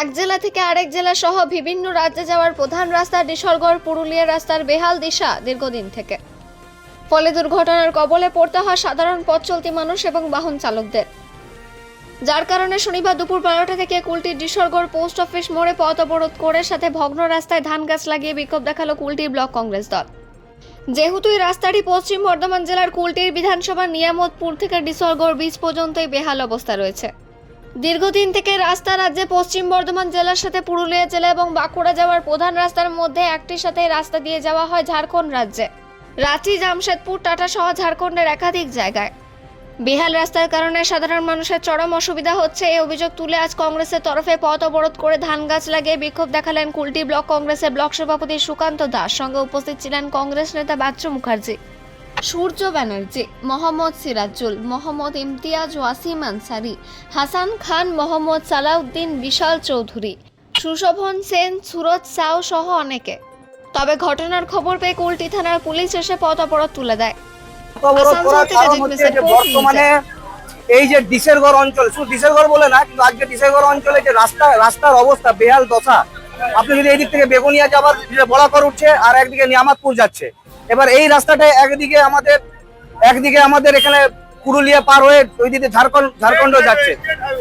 এক জেলা থেকে আরেক জেলা সহ বিভিন্ন রাজ্যে যাওয়ার প্রধান রাস্তা ডিসলগড় পুরুলিয়া রাস্তার বেহাল দিশা দীর্ঘদিন থেকে। ফলে দুর্ঘটনার কবলে পড়তে হয় সাধারণ পথ চলতি মানুষ এবং বাহন চালকদের। যার কারণে শনিবার দুপুর বারোটা থেকে কুলটির ডিসরগড় পোস্ট অফিস মোড়ে পথ অবরোধ করে সাথে ভগ্ন রাস্তায় ধান গাছ লাগিয়ে বিক্ষোভ দেখাল কুলটির ব্লক কংগ্রেস দল। যেহেতু এই রাস্তাটি পশ্চিম বর্ধমান জেলার কুলটির বিধানসভা নিয়ামতপুর থেকে ডিসরগড় বীজ পর্যন্তই বেহাল অবস্থা রয়েছে। দীর্ঘদিন থেকে রাস্তা রাজ্যে পশ্চিম বর্ধমান জেলার সাথে পুরুলিয়া জেলা এবং বাঁকুড়া যাওয়ার প্রধান রাস্তার মধ্যে একটির সাথে রাস্তা দিয়ে যাওয়া হয় ঝাড়খণ্ড রাজ্যে। রাঁচি, জামশেদপুর, টাটা সহ ঝাড়খণ্ডের একাধিক জায়গায়। বেহাল রাস্তার কারণে সাধারণ মানুষের চরম অসুবিধা হচ্ছে। এই অভিযোগ তুলে আজ কংগ্রেসের তরফে পথ অবরোধ করে ধান গাছ লাগিয়ে বিক্ষোভ দেখালেন কুলটি ব্লক কংগ্রেসের ব্লক সভাপতি সুকান্ত দাস। সঙ্গে উপস্থিত ছিলেন কংগ্রেস নেতা বাচ্চু মুখার্জি। সূর্য ব্যানার্জি, মোহাম্মদ সিরাজুল, মোহাম্মদ ইমতিয়াজ ওয়াসিম আনসারি, হাসান খান, মোহাম্মদ সালাউদ্দিন, বিশাল চৌধুরী, সুশোভন সেন, সুরজ সাউ সহ অনেকে। তবে ঘটনার খবর পেয়ে কুলটি থানার পুলিশ এসে পথ অবরোধ তুলে দেয়। অবরোধ আসানসোল করার কারণ হচ্ছে যে বর্তমানে এই যে ডিসেরগড় অঞ্চল শুধু ডিসেরগড় বলে না কিন্তু আজকে ডিসেরগড় অঞ্চলে যে রাস্তা রাস্তার অবস্থা বেহাল দশা আপনি যদি এইদিক থেকে বেগুনিয়া যাবার বলাকর উঠছে আর একদিকে নিয়ামতপুর যাচ্ছে এবার এই রাস্তাটা একদিকে আমাদের একদিকে আমাদের এখানে পুরুলিয়া পার হয়ে ওইদিকে ঝাড়খণ্ড ঝাড়খণ্ড যাচ্ছে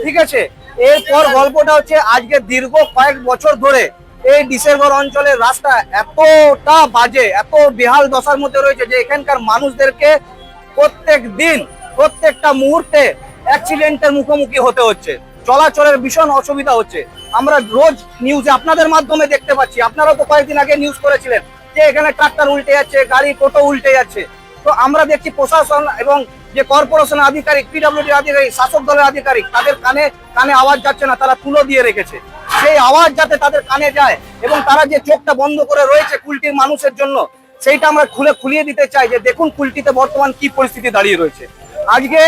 ঠিক আছে? এরপর গল্পটা হচ্ছে আজকে দীর্ঘ কয়েক বছর ধরে এই ডিসেম্বর অঞ্চলের রাস্তা এতটা বাজে, এত বেহাল দশার মধ্যে রয়েছে যে এখানকার মানুষদেরকে প্রত্যেক দিন, প্রত্যেকটা মুহূর্তে অ্যাক্সিডেন্টের মুখোমুখি হতে হচ্ছে। চলাচলের ভীষণ অসুবিধা হচ্ছে। আমরা রোজ নিউজে আপনাদের মাধ্যমে দেখতে পাচ্ছি। আপনারাও তো কয়েকদিন আগে নিউজ করেছিলেন যে এখানে ট্রাক্টর উল্টে যাচ্ছে, গাড়ি, টোটো উল্টে যাচ্ছে। তো আমরা দেখছি প্রশাসন এবং যে কর্পোরেশন আধিকারিক পিডব্লিউডি আধিকারিক, শাসক দলের আধিকারিক, তাদের কানে কানে আওয়াজ যাচ্ছে না, তারা তুলো দিয়ে রেখেছে। সেই আওয়াজ যাতে তাদের কানে যায় এবং তারা যে চোখটা বন্ধ করে রয়েছে কুলটির মানুষের জন্য, সেইটা আমরা খুলে খুলিয়ে দিতে চাই যে দেখুন কুলটিতে বর্তমান কি পরিস্থিতি দাঁড়িয়ে রয়েছে। আজকে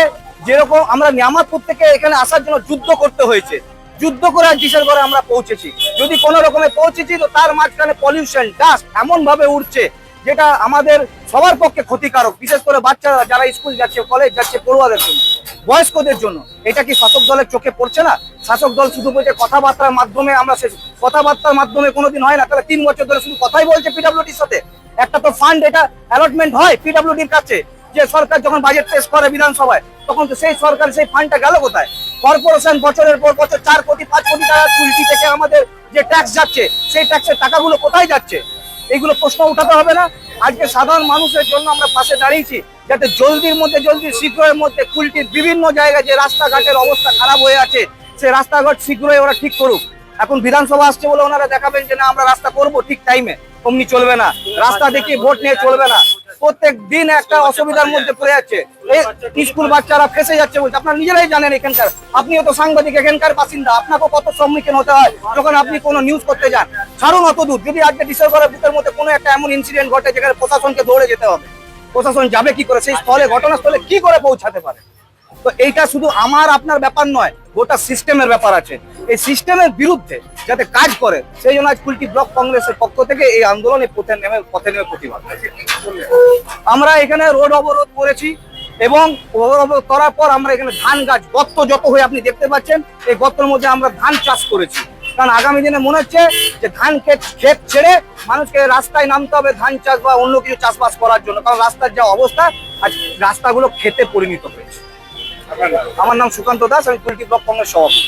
যেরকম আমরা নিয়ামাতপুর থেকে এখানে আসার জন্য যুদ্ধ করতে হয়েছে, যুদ্ধ করে আর ঘরে আমরা পৌঁছেছি। যদি কোনো রকমে পৌঁছেছি তো তার মাঝখানে পলিউশন ডাস্ট এমন ভাবে উঠছে যেটা আমাদের সবার পক্ষে ক্ষতিকারক, বিশেষ করে বাচ্চারা যারা স্কুল যাচ্ছে কলেজ যাচ্ছে, পড়ুয়াদের জন্য, বয়স্কদের জন্য। এটা কি শাসক দলের চোখে পড়ছে না? শাসক দল শুধু বলছে কথাবার্তার মাধ্যমে আমরা শেষ কথাবার্তার মাধ্যমে কোনোদিন হয় না। তাহলে তিন বছর ধরে শুধু কথাই বলছে পিডব্লিউডির সাথে। একটা তো ফান্ড এটা অ্যালটমেন্ট হয় পিডব্লিউডির কাছে, যে সরকার যখন বাজেট পেশ করে বিধানসভায়, তখন তো সেই সরকার সেই ফান্ডটা গেল কোথায়? কর্পোরেশন বছরের পর বছর চার কোটি, পাঁচ কোটি টাকা কুলটি থেকে আমাদের যে ট্যাক্স যাচ্ছে, সেই ট্যাক্সের টাকাগুলো কোথায় যাচ্ছে? এইগুলো প্রশ্ন উঠাতে হবে না। আজকে সাধারণ মানুষের জন্য আমরা পাশে দাঁড়িয়েছি যাতে জলদির মধ্যে, জলদি শীঘ্রের মধ্যে কুলটির বিভিন্ন জায়গায় যে রাস্তাঘাটের অবস্থা খারাপ হয়ে আছে, সে রাস্তাঘাট শীঘ্রই ওরা ঠিক করুক। এখন বিধানসভা আসছে বলে ওনারা দেখাবেন যে, না, আমরা রাস্তা করব ঠিক টাইমে অমনি চলবে না। রাস্তা দেখিয়ে ভোট নিয়ে চলবে না। প্রত্যেক দিন একটা অসুবিধার মধ্যে পড়ে যাচ্ছে। স্কুল বাচ্চারা ফেসে যাচ্ছে বলছে। আপনারা নিজেরাই জানেন এখানকার। আপনিও তো সাংবাদিক, এখানকার বাসিন্দা। আপনাকেও কত সম্মুখীন হতে হয়। যখন আপনি কোনো নিউজ করতে যান ছাড়ুন অত দূর। যদি আজকে ডিসেম্বরের বুকের মধ্যে কোনো একটা এমন ইনসিডেন্ট ঘটে যেখানে প্রশাসনকে দৌড়ে যেতে হবে, প্রশাসন যাবে কি করে, সেই স্থলে, ঘটনাস্থলে কি করে পৌঁছাতে পারে? তো এইটা শুধু আমার, আপনার ব্যাপার নয়, গোটা সিস্টেমের ব্যাপার আছে। এই সিস্টেমের বিরুদ্ধে যাতে কাজ করে, সেই জন্য আজ কুলটি ব্লক কংগ্রেসের পক্ষ থেকে এই আন্দোলনে পথে নেমে পথে নেমে প্রতিবাদ। আমরা এখানে রোড অবরোধ করেছি এবং অবরোধ করার পর আমরা এখানে ধান গাছ, গর্ত যত হয়ে আপনি দেখতে পাচ্ছেন, এই গর্তের মধ্যে আমরা ধান চাষ করেছি। কারণ আগামী দিনে মনে হচ্ছে যে ধান ক্ষেত ক্ষেত ছেড়ে মানুষকে রাস্তায় নামতে হবে ধান চাষ বা অন্য কিছু চাষবাস করার জন্য। কারণ রাস্তার যা অবস্থা আজ রাস্তাগুলো খেতে পরিণত হয়েছে। আমার নাম সুকান্ত দাস আমি কুলটি ব্লক কংগ্রেস সভাপতি।